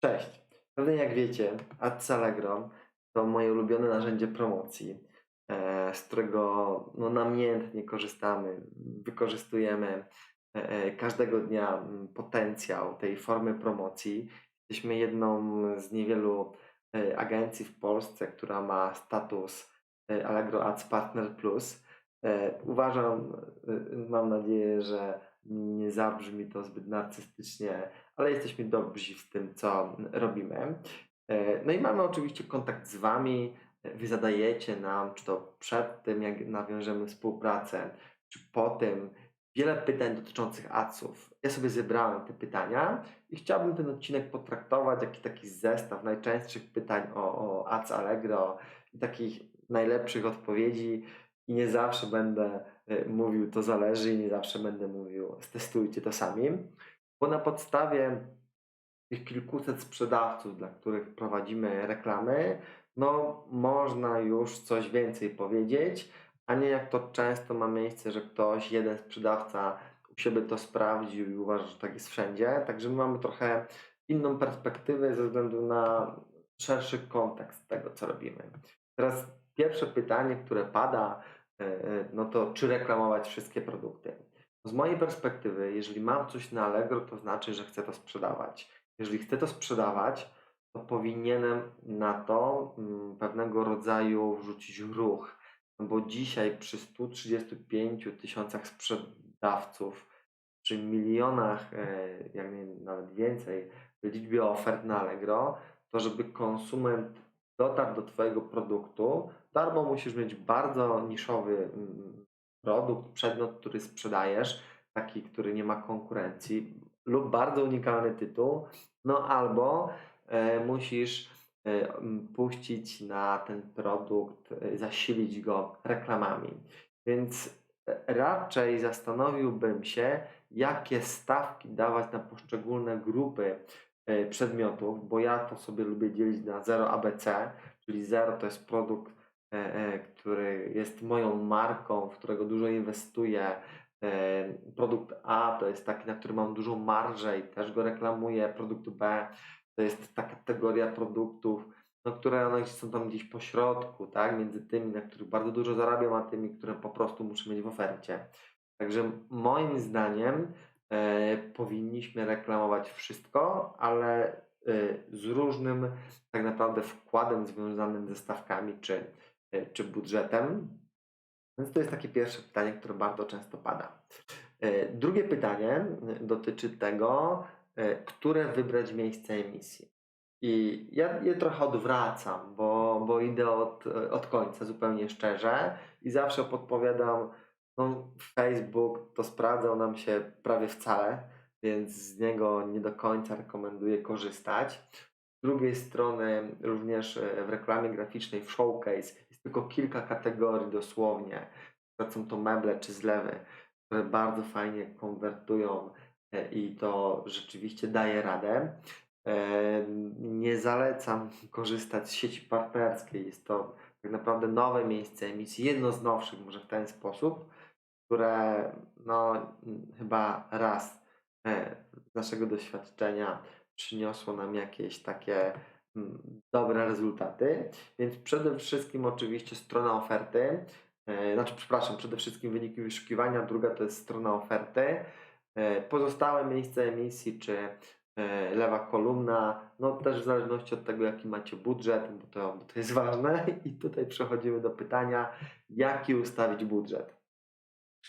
Cześć. Pewnie jak wiecie, Ads Allegro to moje ulubione narzędzie promocji, e, z którego no, namiętnie korzystamy, wykorzystujemy e, e, każdego dnia mm, potencjał tej formy promocji. Jesteśmy jedną z niewielu agencji w Polsce, która ma status Allegro Ads Partner Plus. Uważam, mam nadzieję, że nie zabrzmi to zbyt narcystycznie, ale jesteśmy dobrzy w tym, co robimy. E, No i mamy oczywiście kontakt z Wami. Wy zadajecie nam, czy to przed tym, jak nawiążemy współpracę, czy po tym, wiele pytań dotyczących adsów. Ja sobie zebrałem te pytania i chciałbym ten odcinek potraktować jak taki zestaw najczęstszych pytań o, o Ads Allegro i takich najlepszych odpowiedzi. I nie zawsze będę e, mówił, to zależy, i nie zawsze będę mówił, stestujcie to sami, bo na podstawie tych kilkuset sprzedawców, dla których prowadzimy reklamy, no można już coś więcej powiedzieć, a nie jak to często ma miejsce, że ktoś, jeden sprzedawca u siebie to sprawdził i uważa, że tak jest wszędzie. Także my mamy trochę inną perspektywę ze względu na szerszy kontekst tego, co robimy. Teraz pierwsze pytanie, które pada, e, e, no to czy reklamować wszystkie produkty? Z mojej perspektywy, jeżeli mam coś na Allegro, to znaczy, że chcę to sprzedawać. Jeżeli chcę to sprzedawać, to powinienem na to mm, pewnego rodzaju wrzucić ruch. No bo dzisiaj przy 135 tysiącach sprzedawców, przy milionach, e, jak nie nawet więcej, liczbie ofert na Allegro, to żeby konsument dotarł do Twojego produktu, darmo musisz mieć bardzo niszowy mm, produkt, przedmiot, który sprzedajesz, taki, który nie ma konkurencji, lub bardzo unikalny tytuł, no albo e, musisz e, puścić na ten produkt, e, zasilić go reklamami. Więc e, raczej zastanowiłbym się, jakie stawki dawać na poszczególne grupy e, przedmiotów, bo ja to sobie lubię dzielić na 0 ABC, czyli 0 to jest produkt, który jest moją marką, w którego dużo inwestuję. E, Produkt A to jest taki, na który mam dużą marżę i też go reklamuję. Produkt B to jest ta kategoria produktów, no, które one są tam gdzieś po środku, tak? Między tymi, na których bardzo dużo zarabiam, a tymi, które po prostu muszę mieć w ofercie. Także moim zdaniem e, powinniśmy reklamować wszystko, ale e, z różnym tak naprawdę wkładem związanym ze stawkami czy, e, czy budżetem. Więc to jest takie pierwsze pytanie, które bardzo często pada. E, Drugie pytanie e, dotyczy tego, e, które wybrać miejsce emisji. I ja je trochę odwracam, bo, bo idę od, od końca zupełnie szczerze i zawsze podpowiadam, no Facebook to sprawdzał nam się prawie wcale, więc z niego nie do końca rekomenduję korzystać. Z drugiej strony również e, w reklamie graficznej w Showcase tylko kilka kategorii dosłownie. Przykład są to meble czy zlewy, które bardzo fajnie konwertują e, i to rzeczywiście daje radę. E, Nie zalecam korzystać z sieci partnerskiej. Jest to tak naprawdę nowe miejsce emisji, jedno z nowszych może w ten sposób, które no, chyba raz e, z naszego doświadczenia przyniosło nam jakieś takie dobre rezultaty. Więc przede wszystkim oczywiście strona oferty, e, znaczy przepraszam, przede wszystkim wyniki wyszukiwania, druga to jest strona oferty. E, Pozostałe miejsca emisji czy e, lewa kolumna, no też w zależności od tego, jaki macie budżet, bo to, bo to jest ważne. I tutaj przechodzimy do pytania, jaki ustawić budżet.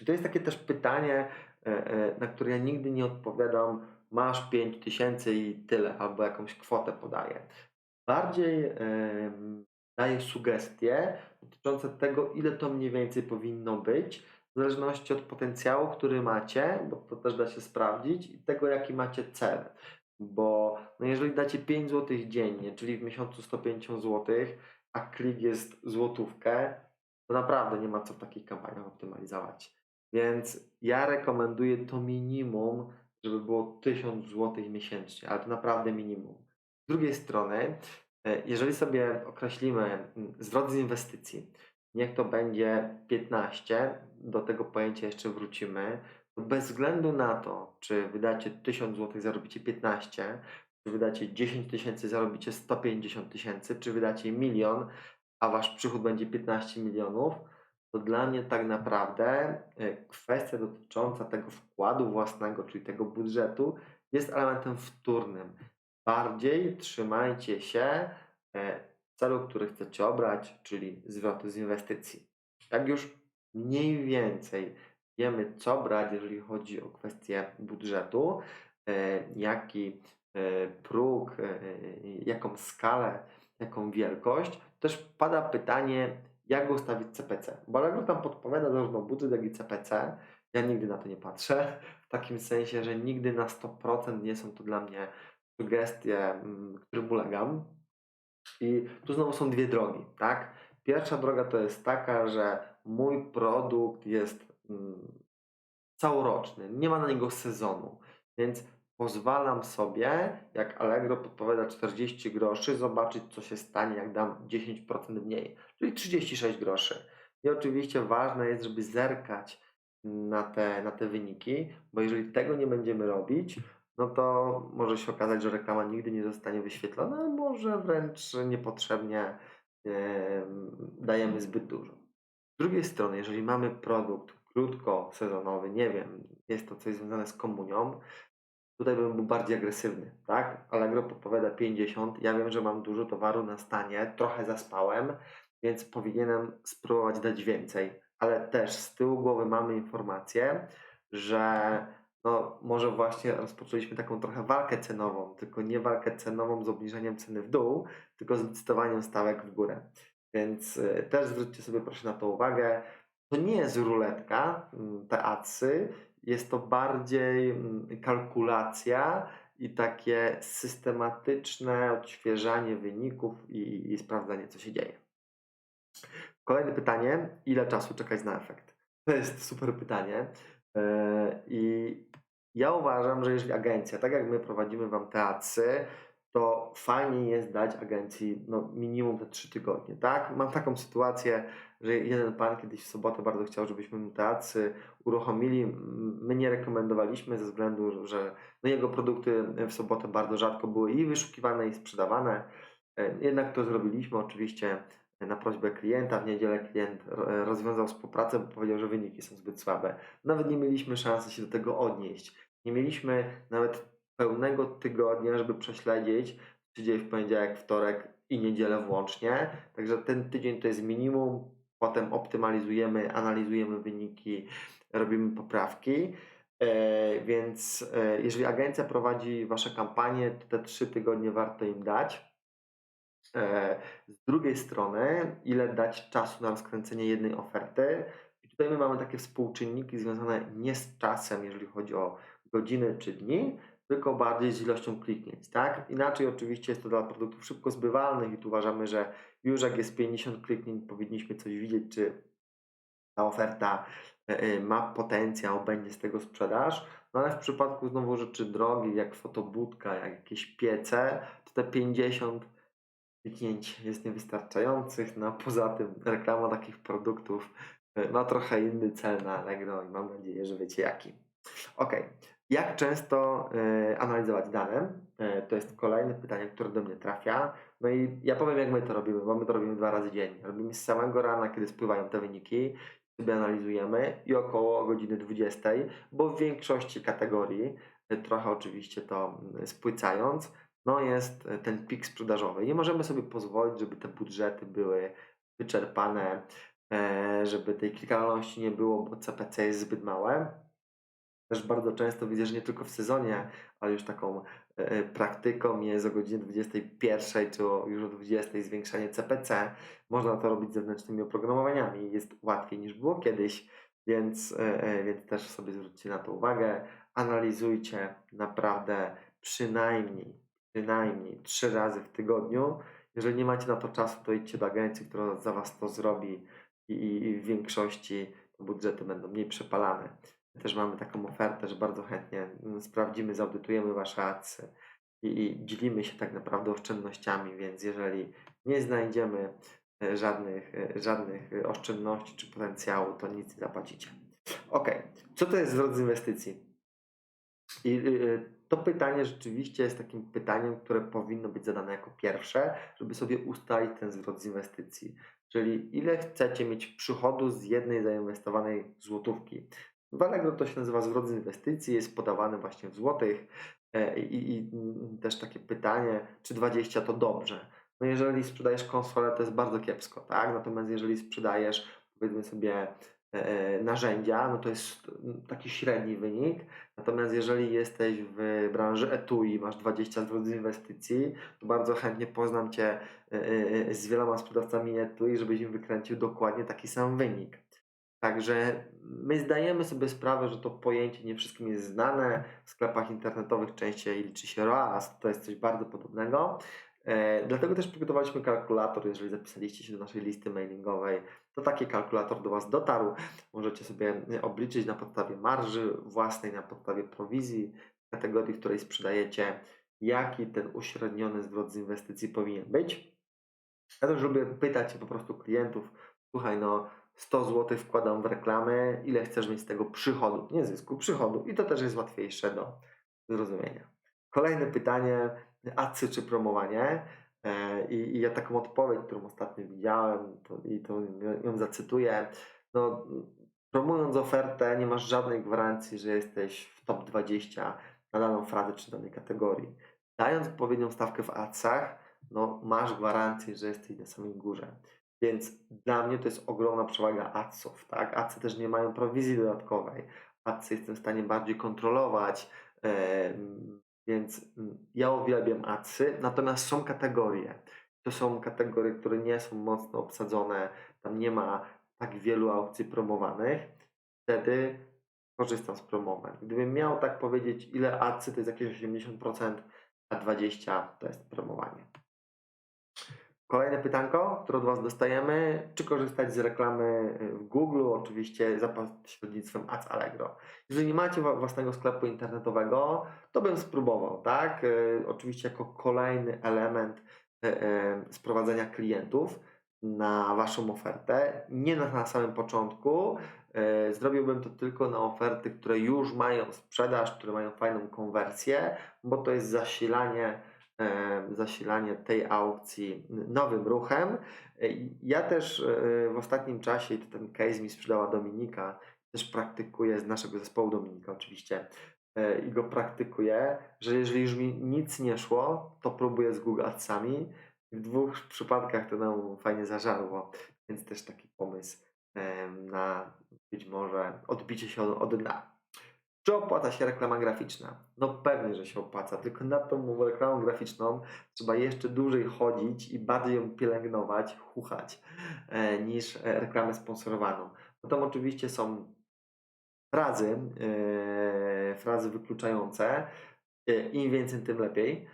I to jest takie też pytanie, na które ja nigdy nie odpowiadam, masz 5 tysięcy i tyle, albo jakąś kwotę podaję. Bardziej em, daję sugestie dotyczące tego, ile to mniej więcej powinno być, w zależności od potencjału, który macie, bo to też da się sprawdzić, i tego, jaki macie cel. Bo no jeżeli dacie 5 zł dziennie, czyli w miesiącu 105 zł, a klik jest złotówkę, to naprawdę nie ma co w takich kampaniach optymalizować. Więc ja rekomenduję to minimum, żeby było 1000 zł miesięcznie, ale to naprawdę minimum. Z drugiej strony, e, jeżeli sobie określimy mm, zwrot z inwestycji, niech to będzie 15, do tego pojęcia jeszcze wrócimy, to bez względu na to, czy wydacie 1000 zł, zarobicie 15, czy wydacie 10 tysięcy, zarobicie 150 tysięcy, czy wydacie milion, a wasz przychód będzie 15 milionów, to dla mnie tak naprawdę e, kwestia dotycząca tego wkładu własnego, czyli tego budżetu, jest elementem wtórnym. Bardziej trzymajcie się e, celu, który chcecie obrać, czyli zwrotu z inwestycji. Jak już mniej więcej wiemy, co brać, jeżeli chodzi o kwestię budżetu, e, jaki e, próg, jaką skalę, jaką wielkość, też pada pytanie, jak ustawić CPC. Bo Allegro tam podpowiada zarówno budżet, jak i CPC. Ja nigdy na to nie patrzę, w takim sensie, że nigdy na 100% nie są to dla mnie sugestie, mm, którym ulegam. I tu znowu są dwie drogi, tak? Pierwsza droga to jest taka, że mój produkt jest mm, całoroczny, nie ma na niego sezonu, więc pozwalam sobie, jak Allegro podpowiada 40 groszy, zobaczyć co się stanie, jak dam 10% mniej, czyli 36 groszy. I oczywiście ważne jest, żeby zerkać na te, na te wyniki, bo jeżeli tego nie będziemy robić, no to może się okazać, że reklama nigdy nie zostanie wyświetlona, a może wręcz niepotrzebnie em, dajemy zbyt dużo. Z drugiej strony, jeżeli mamy produkt krótkosezonowy, nie wiem, jest to coś związane z komunią, tutaj bym był bardziej agresywny, tak? Allegro podpowiada 50, ja wiem, że mam dużo towaru na stanie, trochę zaspałem, więc powinienem spróbować dać więcej, ale też z tyłu głowy mamy informację, że no może właśnie rozpoczęliśmy taką trochę walkę cenową, tylko nie walkę cenową z obniżeniem ceny w dół, tylko z licytowaniem stawek w górę. Więc y, też zwróćcie sobie proszę na to uwagę. To nie jest ruletka, mm, te adsy, jest to bardziej mm, kalkulacja i takie systematyczne odświeżanie wyników i, i sprawdzanie, co się dzieje. Kolejne pytanie, ile czasu czekać na efekt? To jest super pytanie. E, I ja uważam, że jeżeli agencja, tak jak my prowadzimy Wam te adsy, to fajnie jest dać agencji no, minimum te 3 tygodnie, tak? Mam taką sytuację, że jeden pan kiedyś w sobotę bardzo chciał, żebyśmy mu te adsy uruchomili. My nie rekomendowaliśmy ze względu, że no, jego produkty w sobotę bardzo rzadko były i wyszukiwane, i sprzedawane. E, Jednak to zrobiliśmy oczywiście na prośbę klienta. W niedzielę klient ro- rozwiązał współpracę, bo powiedział, że wyniki są zbyt słabe. Nawet nie mieliśmy szansy się do tego odnieść. Nie mieliśmy nawet pełnego tygodnia, żeby prześledzić, co się w poniedziałek, wtorek i niedzielę włącznie. Także ten tydzień to jest minimum. Potem optymalizujemy, analizujemy wyniki, robimy poprawki. E, Więc e, jeżeli agencja prowadzi Wasze kampanie, to te trzy tygodnie warto im dać. E, Z drugiej strony, ile dać czasu na rozkręcenie jednej oferty. I tutaj my mamy takie współczynniki związane nie z czasem, jeżeli chodzi o godziny czy dni, tylko bardziej z ilością kliknięć, tak? Inaczej oczywiście jest to dla produktów szybko zbywalnych i tu uważamy, że już jak jest 50 kliknięć, powinniśmy coś widzieć, czy ta oferta e, e, ma potencjał, będzie z tego sprzedaż. No ale w przypadku znowu rzeczy drogich, jak fotobudka, jak jakieś piece, to te 50 kliknięć jest niewystarczających. No poza tym reklama takich produktów e, ma trochę inny cel na Allegro i mam nadzieję, że wiecie jaki. Ok. Jak często e, analizować dane? E, to jest kolejne pytanie, które do mnie trafia. No i ja powiem, jak my to robimy, bo my to robimy dwa razy dziennie. Robimy z samego rana, kiedy spływają te wyniki, sobie analizujemy i około godziny 20, bo w większości kategorii, e, trochę oczywiście to spłycając, no jest ten pik sprzedażowy. Nie możemy sobie pozwolić, żeby te budżety były wyczerpane, żeby tej klikalności nie było, bo CPC jest zbyt małe. Też bardzo często widzę, że nie tylko w sezonie, ale już taką e, praktyką jest o godzinie 21 czy już o 20 zwiększanie CPC. Można to robić zewnętrznymi oprogramowaniami. Jest łatwiej niż było kiedyś, więc, e, e, więc też sobie zwróćcie na to uwagę. Analizujcie naprawdę przynajmniej, przynajmniej trzy razy w tygodniu. Jeżeli nie macie na to czasu, to idźcie do agencji, która za Was to zrobi i, i w większości budżety będą mniej przepalane. Też mamy taką ofertę, że bardzo chętnie mm, sprawdzimy, zaudytujemy Wasze adsy i, dzielimy się tak naprawdę oszczędnościami, więc jeżeli nie znajdziemy e, żadnych, e, żadnych e, oszczędności czy potencjału, to nic nie zapłacicie. Ok, co to jest z inwestycji? I y, y, to pytanie rzeczywiście jest takim pytaniem, które powinno być zadane jako pierwsze, żeby sobie ustalić ten zwrot z inwestycji. Czyli ile chcecie mieć przychodu z jednej zainwestowanej złotówki. W Allegro to się nazywa zwrot z inwestycji, jest podawany właśnie w złotych e, i, i mm, też takie pytanie, czy 20 to dobrze. No jeżeli sprzedajesz konsolę, to jest bardzo kiepsko, tak? Natomiast jeżeli sprzedajesz, powiedzmy sobie, e, narzędzia, no to jest taki średni wynik. Natomiast jeżeli jesteś w branży etui, masz 20 zwrot z inwestycji, to bardzo chętnie poznam Cię e, e, z wieloma sprzedawcami etui, żebyś im wykręcił dokładnie taki sam wynik. Także my zdajemy sobie sprawę, że to pojęcie nie wszystkim jest znane. W sklepach internetowych częściej liczy się ROAS, to jest coś bardzo podobnego. E, dlatego też przygotowaliśmy kalkulator. Jeżeli zapisaliście się do naszej listy mailingowej, to taki kalkulator do Was dotarł. Możecie sobie obliczyć na podstawie marży własnej, na podstawie prowizji, kategorii, w której sprzedajecie, jaki ten uśredniony zwrot z inwestycji powinien być. Ja też lubię pytać po prostu klientów, słuchaj, no 100 zł wkładam w reklamę, ile chcesz mieć z tego przychodu, nie zysku, przychodu i to też jest łatwiejsze do zrozumienia. Kolejne pytanie, acy czy promowanie? E, I, I, ja taką odpowiedź, którą ostatnio widziałem to, i to ją zacytuję, no, promując ofertę nie masz żadnej gwarancji, że jesteś w top 20 na daną frazę czy danej kategorii. Dając odpowiednią stawkę w acach, no, masz gwarancję, że jesteś na samej górze. Więc dla mnie to jest ogromna przewaga adsów, tak? Adsy też nie mają prowizji dodatkowej. Adsy jestem w stanie bardziej kontrolować, więc mm, ja uwielbiam adsy, natomiast są kategorie. To są kategorie, które nie są mocno obsadzone, tam nie ma tak wielu aukcji promowanych. Wtedy korzystam z promowań. Gdybym miał tak powiedzieć, ile adsy to jest jakieś 80%, a 20% to jest promowanie. Kolejne pytanko, które od Was dostajemy, czy korzystać z reklamy y, w Google, oczywiście za pośrednictwem Ads Allegro. Jeżeli nie macie własnego sklepu internetowego, to bym spróbował, tak? Y, oczywiście jako kolejny element y, sprowadzenia klientów na Waszą ofertę, nie na samym początku, Zrobiłbym to tylko na oferty, które już mają sprzedaż, które mają fajną konwersję, bo to jest zasilanie zasilanie tej aukcji nowym ruchem. Ja też e, w ostatnim czasie, i ten case mi sprzedała Dominika, też praktykuję z naszego zespołu Dominika oczywiście e, i go praktykuję, że jeżeli już mi nic nie szło, to próbuję z Google Adsami. W dwóch przypadkach to nam fajnie zażarło, więc też taki pomysł na być może odbicie się od dna. Czy opłaca się reklama graficzna? No pewnie, że się opłaca, tylko na tą reklamą graficzną trzeba jeszcze dłużej chodzić i bardziej ją pielęgnować, chuchać, e, niż e, reklamę sponsorowaną. Bo tam oczywiście są frazy, e, frazy wykluczające. Im więcej, tym lepiej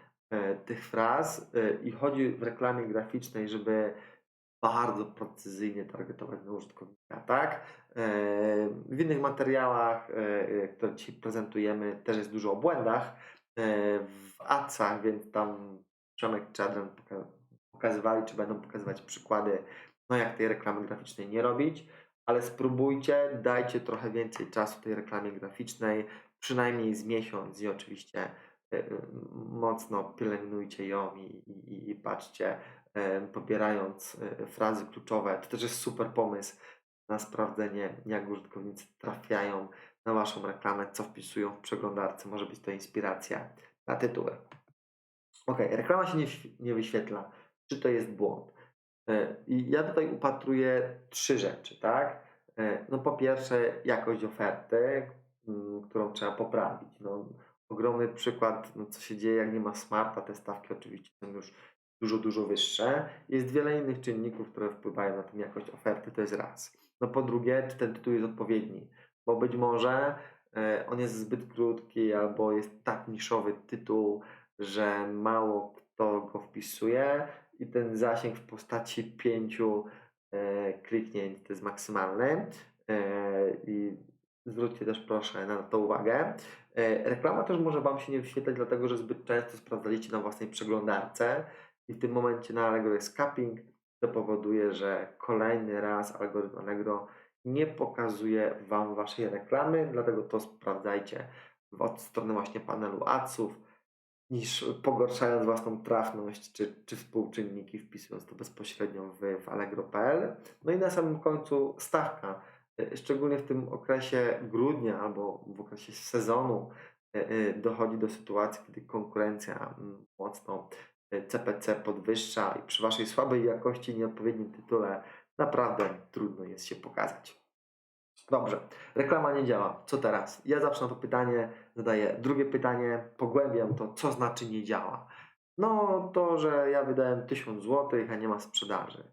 tych fraz i chodzi w reklamie graficznej, żeby bardzo precyzyjnie targetować na użytkownika, tak? W innych materiałach, e, które dzisiaj prezentujemy, też jest dużo o błędach e, w ACach, więc tam Przemek czy Adrian pokazywali, czy będą pokazywać przykłady, no jak tej reklamy graficznej nie robić, ale spróbujcie, dajcie trochę więcej czasu tej reklamie graficznej, przynajmniej z miesiąc i oczywiście e, mocno pielęgnujcie ją i, i, i patrzcie, pobierając frazy kluczowe. To też jest super pomysł na sprawdzenie, jak użytkownicy trafiają na Waszą reklamę, co wpisują w przeglądarce. Może być to inspiracja na tytuły. Ok, reklama się nie, nie wyświetla. Czy to jest błąd? E, I ja tutaj upatruję trzy rzeczy, tak? E, no po pierwsze jakość oferty, mm, którą trzeba poprawić. No, ogromny przykład, no, co się dzieje, jak nie ma smarta, te stawki oczywiście są już dużo, dużo wyższe. Jest wiele innych czynników, które wpływają na tę jakość oferty, to jest raz. No po drugie, czy ten tytuł jest odpowiedni, bo być może e, on jest zbyt krótki albo jest tak niszowy tytuł, że mało kto go wpisuje i ten zasięg w postaci pięciu e, kliknięć to jest maksymalny. E, I zwróćcie też proszę na to uwagę. Reklama też może Wam się nie wyświetlać, dlatego że zbyt często sprawdzaliście na własnej przeglądarce i w tym momencie na Allegro jest capping, to powoduje, że kolejny raz algorytm Allegro nie pokazuje Wam Waszej reklamy, dlatego to sprawdzajcie od strony właśnie panelu adsów, niż pogorszając własną trafność czy, czy współczynniki, wpisując to bezpośrednio w, w Allegro.pl. No i na samym końcu stawka, y, szczególnie w tym okresie grudnia albo w okresie sezonu y, y, dochodzi do sytuacji, kiedy konkurencja mm, mocno CPC podwyższa i przy Waszej słabej jakości, nieodpowiednim tytule naprawdę trudno jest się pokazać. Dobrze, reklama nie działa. Co teraz? Ja zawsze na to pytanie zadaję drugie pytanie, pogłębiam to, co znaczy nie działa. No to, że ja wydałem 1000 zł, a nie ma sprzedaży.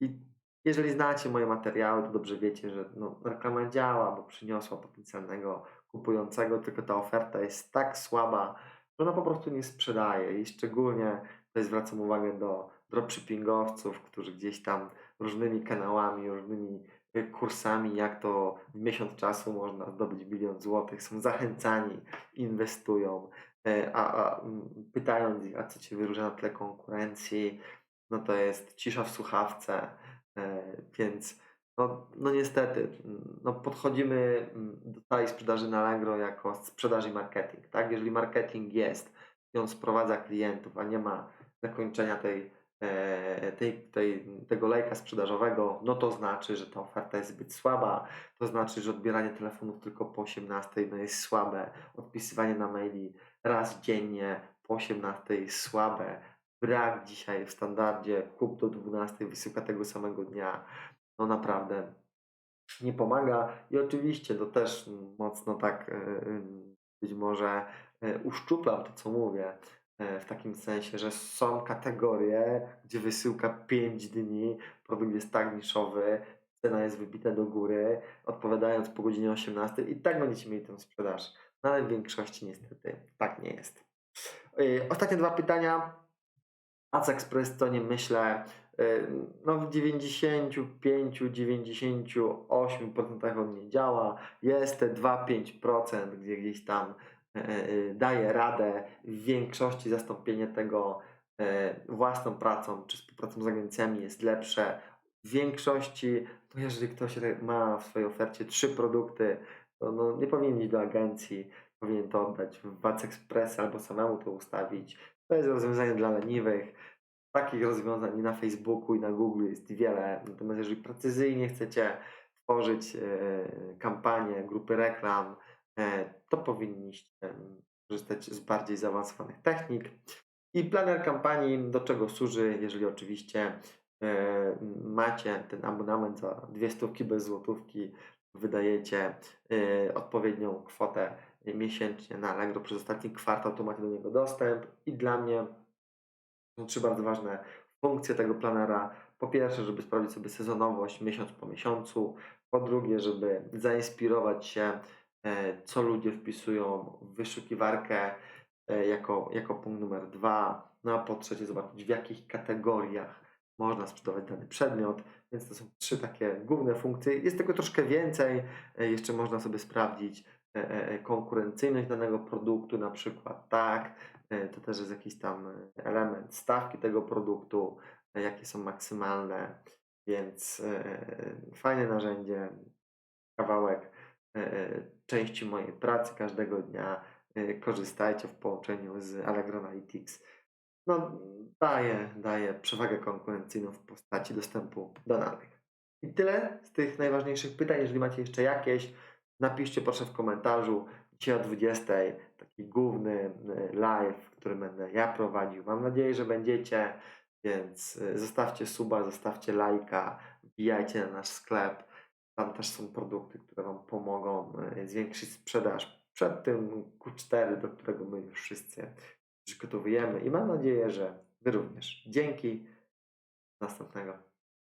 I jeżeli znacie moje materiały, to dobrze wiecie, że no, reklama działa, bo przyniosła potencjalnego kupującego, tylko ta oferta jest tak słaba, że ona po prostu nie sprzedaje i szczególnie tutaj zwracam uwagę do dropshippingowców, którzy gdzieś tam różnymi kanałami, różnymi y, kursami, jak to w miesiąc czasu można zdobyć bilion złotych, są zachęcani, inwestują, e, a, a pytając ich, a co Cię wyróżnia na tle konkurencji, no to jest cisza w słuchawce, e, więc no, no niestety, no podchodzimy do całej sprzedaży na Allegro jako sprzedaż i marketing, tak? Jeżeli marketing jest i on sprowadza klientów, a nie ma zakończenia tej, e, tej, tej, tego lejka sprzedażowego, no to znaczy, że ta oferta jest zbyt słaba, to znaczy, że odbieranie telefonów tylko po 18 no jest słabe, odpisywanie na maili raz dziennie po 18 jest słabe, brak dzisiaj w standardzie kup do 12, wysyłka tego samego dnia, no naprawdę nie pomaga i oczywiście to też mocno tak e, e, być może uszczuplam to, co mówię, w takim sensie, że są kategorie, gdzie wysyłka 5 dni, produkt jest tak niszowy, cena jest wybita do góry, odpowiadając po godzinie 18 i tak będziecie mieli tę sprzedaż. No ale w większości niestety tak nie jest. E, ostatnie dwa pytania. Ads Express to nie myślę, e, no w 95-98% on nie działa. Jest te 2-5%, gdzie gdzieś tam E, e, daje radę w większości zastąpienie tego e, własną pracą czy współpracą z agencjami jest lepsze. W większości, to jeżeli ktoś ma w swojej ofercie trzy produkty, to no nie powinien iść do agencji, powinien to oddać w Wac Express albo samemu to ustawić. To jest rozwiązanie dla leniwych. Takich rozwiązań na Facebooku i na Google jest wiele. Natomiast jeżeli precyzyjnie chcecie tworzyć kampanię, grupy reklam, E, to powinniście korzystać z bardziej zaawansowanych technik. I planer kampanii do czego służy, jeżeli oczywiście e, macie ten abonament za dwie stówki bez złotówki, wydajecie e, odpowiednią kwotę miesięcznie na Allegro przez ostatni kwartał, to macie do niego dostęp. I dla mnie są trzy bardzo ważne funkcje tego planera. Po pierwsze, żeby sprawdzić sobie sezonowość miesiąc po miesiącu. Po drugie, żeby zainspirować się E, co ludzie wpisują w wyszukiwarkę e, jako, jako punkt numer dwa. No a po trzecie zobaczyć w jakich kategoriach można sprzedawać dany przedmiot. Więc to są trzy takie główne funkcje. Jest tego troszkę więcej. E, jeszcze można sobie sprawdzić konkurencyjność danego produktu, na przykład tak. To też jest jakiś tam element stawki tego produktu, jakie są maksymalne. Więc fajne narzędzie, kawałek E, e, części mojej pracy każdego dnia e, korzystajcie w połączeniu z Allegro Analytics. No, daje, daje przewagę konkurencyjną w postaci dostępu do danych. I tyle z tych najważniejszych pytań. Jeżeli macie jeszcze jakieś, napiszcie proszę w komentarzu. Dzisiaj o 20 taki główny live, który będę ja prowadził. Mam nadzieję, że będziecie, więc zostawcie suba, zostawcie lajka, wbijajcie na nasz sklep tam też są produkty, które Wam pomogą e, zwiększyć sprzedaż przed tym Q4, do którego my już wszyscy przygotowujemy i mam nadzieję, że Wy również. Dzięki. Następnego.